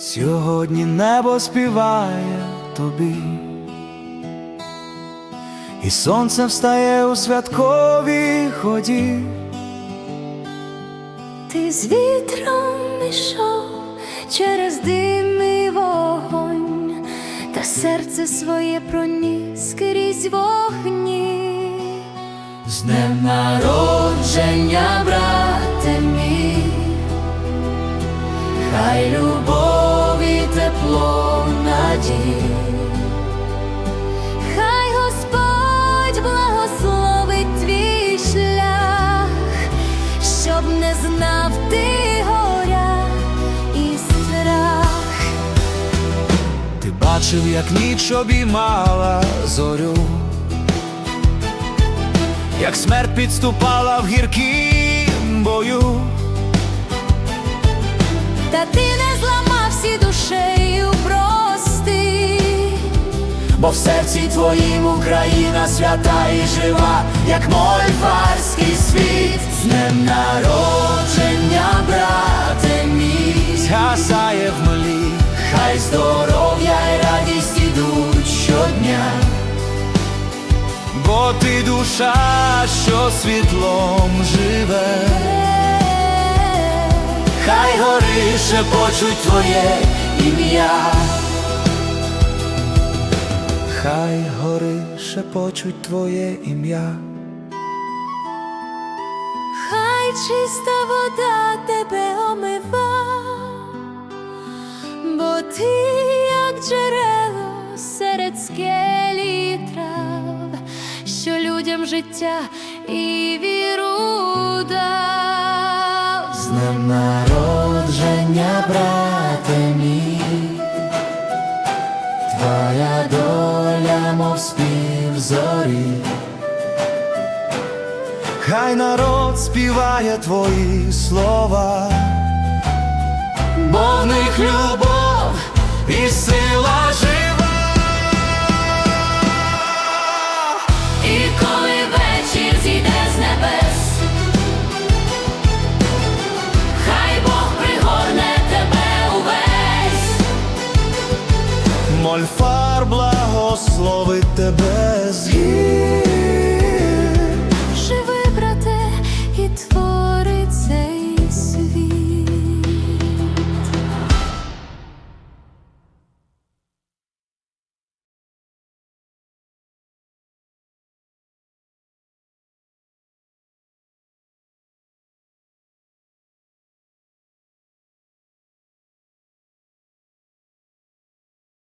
Сьогодні небо співає тобі, і сонце встає у святковій ході. Ти з вітром ішов через дим і вогонь, та серце своє проніс крізь вогні. З днем Народження, брате мій, хай любові тепло надій, хай Господь благословить твій шлях, щоб не знав ти горя і страх. Ти бачив, як ніч обіймала зорю, як смерть підступала в гіркім Бо в серці твоїм Україна свята і жива, як мольфарський світ, з днем народження, брате мій, згасає в млі, хай здоров'я і радість ідуть щодня, бо ти душа, що світлом живе, хай гори шепочуть твоє ім'я. Шепочуть твоє ім'я, Хай чиста вода тебе омива, бо ти, як джерело серед скелі трав, що людям життя і віру дав. з днем народження, брате мій, твоя доля, мов спів зорі. Хай народ співає твої слова, бо в них любов і сила жива. І коли вечір зійде з небес, хай Благословить тебе з гір.